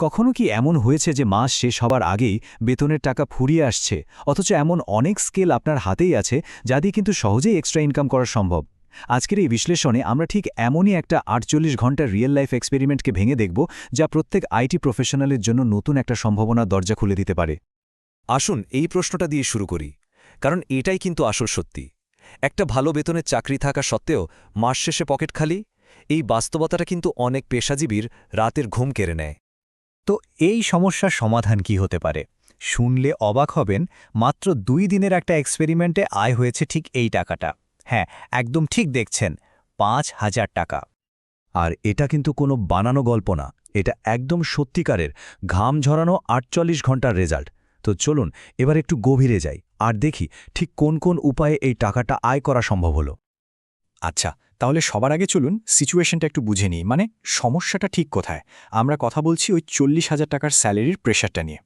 কখনো কি এমন হয়েছে যে মাস শেষ হবার আগেই বেতনের টাকা ফুরিয়ে আসছে? অথচ এমন অনেক স্কেল আপনার হাতেই আছে যা দিয়ে কিন্তু সহজেই এক্সট্রা ইনকাম করা সম্ভব। আজকের এই বিশ্লেষণে আমরা ঠিক এমনই একটা আটচল্লিশ ঘণ্টার রিয়েল লাইফ এক্সপেরিমেন্টকে ভেঙে দেখব যা প্রত্যেক আইটি প্রফেশনালের জন্য নতুন একটা সম্ভাবনার দরজা খুলে দিতে পারে। আসুন এই প্রশ্নটা দিয়ে শুরু করি, কারণ এটাই কিন্তু আসল সত্যি। একটা ভালো বেতনের চাকরি থাকা সত্ত্বেও মাস শেষে পকেট খালি? এই বাস্তবতাটা কিন্তু অনেক পেশাজীবীর রাতের ঘুম কেড়ে নেয়। তো এই সমস্যার সমাধান কি হতে পারে? শুনলে অবাক হবেন, মাত্র দুই দিনের একটা এক্সপেরিমেন্টে আয় হয়েছে ঠিক এই টাকাটা। হ্যাঁ একদম ঠিক দেখছেন, পাঁচ হাজার টাকা। আর এটা কিন্তু কোনো বানানো গল্প না, এটা একদম সত্যিকারের, ঘাম ঝরানো আটচল্লিশ ঘণ্টার রেজাল্ট। তো চলুন, এবার একটু গভীরে যাই, আর দেখি ঠিক কোন কোন উপায়ে এই টাকাটা আয় করা সম্ভব হলো। আচ্ছা তাহলে সবার আগে চলুন সিচুয়েশনটা একটু বুঝে নিই। মানে সমস্যাটা ঠিক কোথায়? আমরা কথা বলছি ওই চল্লিশ হাজার টাকার স্যালারির প্রেশারটা নিয়ে।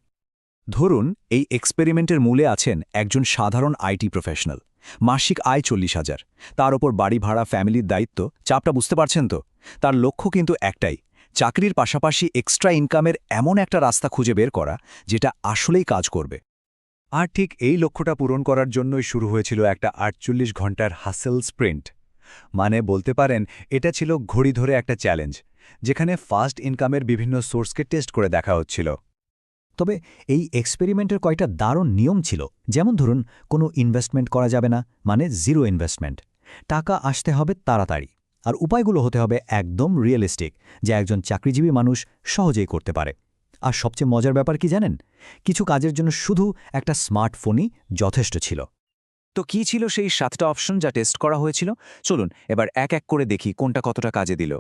ধরুন এই এক্সপেরিমেন্টের মূলে আছেন একজন সাধারণ আইটি প্রফেশনাল মাসিক আয় চল্লিশ হাজার। তার ওপর বাড়ি ভাড়া ফ্যামিলির দায়িত্ব, চাপটা বুঝতে পারছেন তো? তার লক্ষ্য কিন্তু একটাই, চাকরির পাশাপাশি এক্সট্রা ইনকামের এমন একটা রাস্তা খুঁজে বের করা, যেটা আসলেই কাজ করবে। আর ঠিক এই লক্ষ্যটা পূরণ করার জন্যই শুরু হয়েছিল একটা আটচল্লিশ ঘণ্টার হাসেল স্প্রিন্ট মানে বলতে পারেন, এটা ছিল ঘড়ি ধরে একটা চ্যালেঞ্জ যেখানে ফাস্ট ইনকামের বিভিন্ন সোর্সকে টেস্ট করে দেখা হচ্ছিল। তবে এই এক্সপেরিমেন্টের কয়টা দারুণ নিয়ম ছিল, যেমন ধরুন, কোনো ইনভেস্টমেন্ট করা যাবে না মানে জিরো ইনভেস্টমেন্ট টাকা আসতে হবে তাড়াতাড়ি, আর উপায়গুলো হতে হবে একদম রিয়েলিস্টিক যা একজন চাকরিজীবী মানুষ সহজেই করতে পারে। আর সবচেয়ে মজার ব্যাপার কি জানেন? কিছু কাজের জন্য শুধু একটা স্মার্টফোনই যথেষ্ট ছিল। তো কি ছিল সেই সাতটা অপশন যা টেস্ট করা হয়েছিল? চলুন, এবার এক এক করে দেখি কোনটা কতটা কাজে দিল।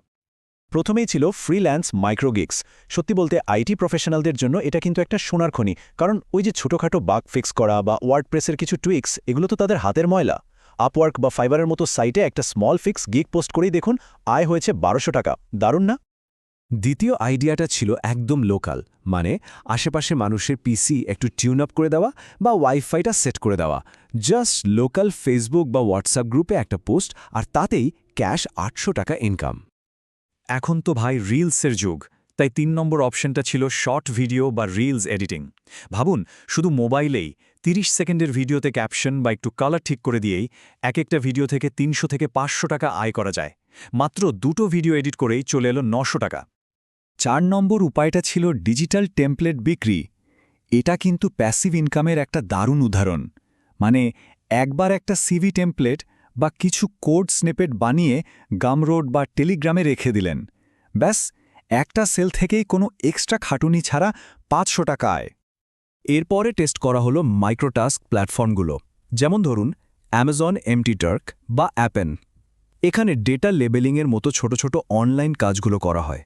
প্রথমেই ছিল ফ্রিল্যান্স মাইক্রোগিক্স সত্যি বলতে আইটি প্রফেশনালদের জন্য এটা কিন্তু একটা সোনার খনি। কারণ ওই যে ছোটোখাটো বাগ ফিক্স করা বা ওয়ার্ডপ্রেসের কিছু টুইক্স এগুলো তো তাদের হাতের ময়লা। আপওয়ার্ক বা ফাইবারের মতো সাইটে একটা স্মল ফিক্স গিক পোস্ট করেই দেখুন, আয় হয়েছে বারোশো টাকা। দারুণ না? দ্বিতীয় আইডিয়াটা ছিল একদম লোকাল মানে আশেপাশে মানুষের পিসি একটু টিউন আপ করে দেওয়া বা ওয়াইফাইটা সেট করে দেওয়া। জাস্ট লোকাল ফেসবুক বা হোয়াটসঅ্যাপ গ্রুপে একটা পোস্ট আর তাতেই ক্যাশ আটশো টাকা ইনকাম এখন তো ভাই রিলসের যুগ, তাই তিন নম্বর অপশনটা ছিল শর্ট ভিডিও বা রিলস এডিটিং ভাবুন, শুধু মোবাইলেই ৩০ সেকেন্ডের ভিডিওতে ক্যাপশন বা একটু কালার ঠিক করে দিয়েই এক একটা ভিডিও থেকে তিনশো থেকে পাঁচশো টাকা আয় করা যায়। মাত্র দুটো ভিডিও এডিট করেই চলে এলো নশো টাকা। চার নম্বর উপায়টা ছিল ডিজিটাল টেমপ্লেট বিক্রি। এটা কিন্তু প্যাসিভ ইনকামের একটা দারুণ উদাহরণ। মানে একবার একটা সিভি টেমপ্লেট বা কিছু কোড স্নেপেট বানিয়ে গামরোড বা টেলিগ্রামে রেখে দিলেন। ব্যাস, একটা সেল থেকেই কোনো এক্সট্রা খাটুনি ছাড়া পাঁচশো টাকা আয়। এরপরে টেস্ট করা হলো মাইক্রোটাস্ক প্ল্যাটফর্মগুলো। যেমন ধরুন, অ্যামাজন, এমটি টার্ক বা অ্যাপেন। এখানে ডেটা লেবেলিংয়ের মতো ছোট ছোট অনলাইন কাজগুলো করা হয়।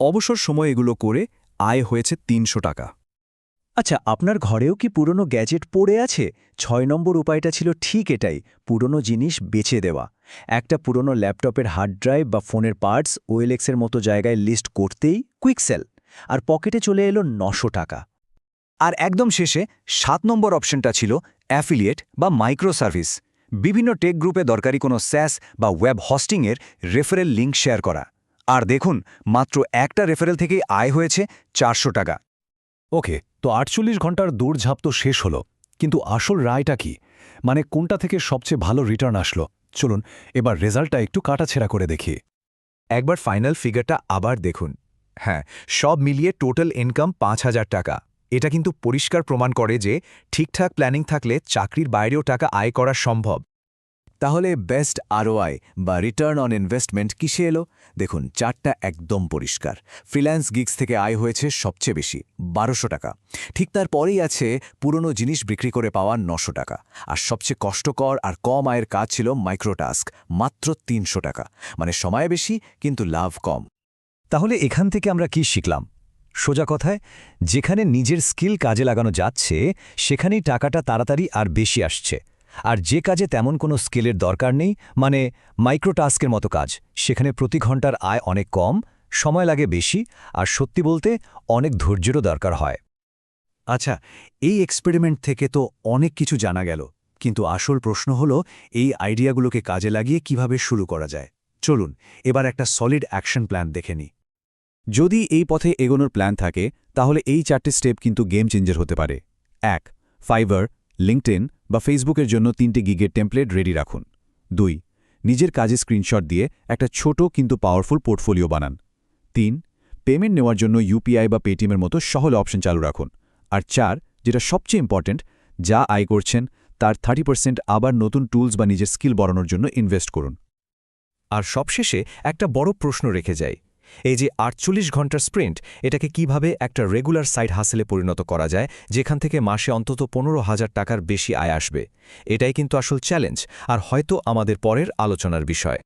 অবসর সময় এগুলো করে আয় হয়েছে তিনশো টাকা। আচ্ছা আপনার ঘরেও কি পুরনো গ্যাজেট পড়ে আছে? ছয় নম্বর উপায়টা ছিল ঠিক এটাই, পুরনো জিনিস বেছে দেওয়া। একটা পুরনো ল্যাপটপের হার্ড ড্রাইভ বা ফোনের পার্টস ওয়েলেক্সের মতো জায়গায় লিস্ট করতেই কুইকসেল আর পকেটে চলে এলো নশো টাকা। আর একদম শেষে সাত নম্বর অপশনটা ছিল অ্যাফিলিয়েট বা মাইক্রো সার্ভিস বিভিন্ন টেক গ্রুপে দরকারি কোনো স্যাস বা ওয়েব হস্টিংয়ের রেফারেল লিঙ্ক শেয়ার করা। আর দেখুন, মাত্র একটা রেফারেল থেকেই আয় হয়েছে চারশো টাকা। ওকে, তো আটচল্লিশ ঘণ্টার দৌড়ঝাঁপ তো শেষ হলো, কিন্তু আসল রায়টা কি? মানে কোনটা থেকে সবচেয়ে ভালো রিটার্ন আসলো? চলুন, এবার রেজাল্টটা একটু কাটাছেড়া করে দেখি। একবার ফাইনাল ফিগারটা আবার দেখুন। হ্যাঁ সব মিলিয়ে টোটাল ইনকাম পাঁচ হাজার টাকা। এটা কিন্তু পরিষ্কার প্রমাণ করে যে ঠিকঠাক প্ল্যানিং থাকলে চাকরির বাইরেও টাকা আয় করা সম্ভব। তাহলে বেস্ট আরওআই বা রিটার্ন অন ইনভেস্টমেন্ট কিসে এলো? দেখুন চারটা একদম পরিষ্কার। ফ্রিল্যান্স গিগস থেকে আয় হয়েছে সবচেয়ে বেশি, বারোশো টাকা। ঠিক তার পরেই আছে পুরনো জিনিস বিক্রি করে পাওয়া নশো টাকা। আর সবচেয়ে কষ্টকর আর কম আয়ের কাজ ছিল মাইক্রোটাস্ক, মাত্র তিনশো টাকা। মানে সময় বেশি, কিন্তু লাভ কম। তাহলে এখান থেকে আমরা কি শিখলাম? সোজা কথায়, যেখানে নিজের স্কিল কাজে লাগানো যাচ্ছে, সেখানেই টাকাটা তাড়াতাড়ি আর বেশি আসছে। আর যে কাজে তেমন কোনো স্কিলের দরকার নেই মানে মাইক্রোটাস্কের মতো কাজ। সেখানে প্রতি ঘণ্টার আয় অনেক কম, সময় লাগে বেশি, আর সত্যি বলতে অনেক ধৈর্যেরও দরকার হয়। আচ্ছা এই এক্সপেরিমেন্ট থেকে তো অনেক কিছু জানা গেল, কিন্তু আসল প্রশ্ন হল, এই আইডিয়াগুলোকে কাজে লাগিয়ে কীভাবে শুরু করা যায়? চলুন, এবার একটা সলিড অ্যাকশন প্ল্যান দেখে নিই। যদি এই পথে এগোনোর প্ল্যান থাকে, তাহলে এই চারটে স্টেপ কিন্তু গেম চেঞ্জার হতে পারে। এক ফাইবার লিঙ্কটেন বা ফেসবুকের জন্য তিনটে গিগের টেমপ্লেট রেডি রাখুন। দুই, নিজের কাজে স্ক্রিনশট দিয়ে একটা ছোট কিন্তু পাওয়ারফুল পোর্টফোলিও বানান। তিন পেমেন্ট নেওয়ার জন্য ইউপিআই বা পেটিএমের মতো সহল অপশন চালু রাখুন। আর চার, যেটা সবচেয়ে ইম্পর্ট্যান্ট যা আয় করছেন, তার থার্টি পার্সেন্ট আবার নতুন টুলস বা নিজের স্কিল বাড়ানোর জন্য ইনভেস্ট করুন। আর সবশেষে একটা বড় প্রশ্ন রেখে যায় এই যে আটচল্লিশ ঘণ্টার স্প্রিন্ট, এটাকে কীভাবে একটা রেগুলার সাইড হাসেলে পরিণত করা যায়, যেখান থেকে মাসে অন্তত পনেরো হাজার টাকার বেশি আয় আসবে? এটাই কিন্তু আসল চ্যালেঞ্জ, আর হয়তো আমাদের পরের আলোচনার বিষয়।